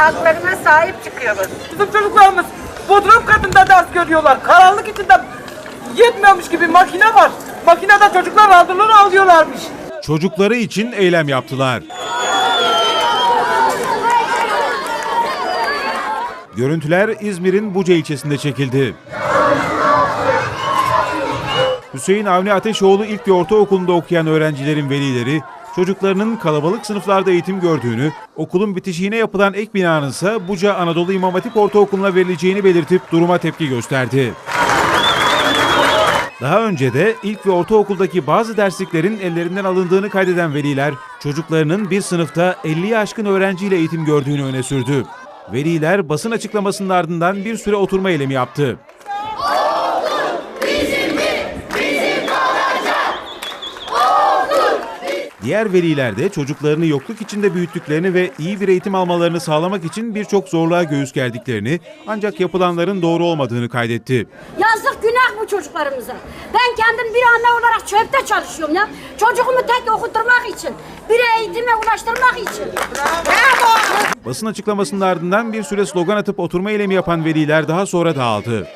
Haklarına sahip çıkıyoruz. Bizim çocuklarımız bodrum katında ders görüyorlar. Karanlık içinde yetmiyormuş gibi makine var. Makinede çocuklar randıları alıyorlarmış. Çocukları için eylem yaptılar. Görüntüler İzmir'in Buca ilçesinde çekildi. Hüseyin Avni Ateşoğlu ilk ve ortaokulunda okuyan öğrencilerin velileri, çocuklarının kalabalık sınıflarda eğitim gördüğünü, okulun bitişiğine yapılan ek binanın ise Buca Anadolu İmam Hatip Ortaokulu'na verileceğini belirtip duruma tepki gösterdi. Daha önce de ilk ve ortaokuldaki bazı dersliklerin ellerinden alındığını kaydeden veliler, çocuklarının bir sınıfta 50'ye aşkın öğrenciyle eğitim gördüğünü öne sürdü. Veliler basın açıklamasının ardından bir süre oturma eylemi yaptı. Diğer veliler de çocuklarını yokluk içinde büyüttüklerini ve iyi bir eğitim almalarını sağlamak için birçok zorluğa göğüs gerdiklerini ancak yapılanların doğru olmadığını kaydetti. Yazık günah bu çocuklarımıza. Ben kendim bir anne olarak çöpte çalışıyorum ya. Çocuğumu tek okutturmak için. Bir eğitime ulaştırmak için. Basın açıklamasının ardından bir süre slogan atıp oturma eylemi yapan veliler daha sonra dağıldı.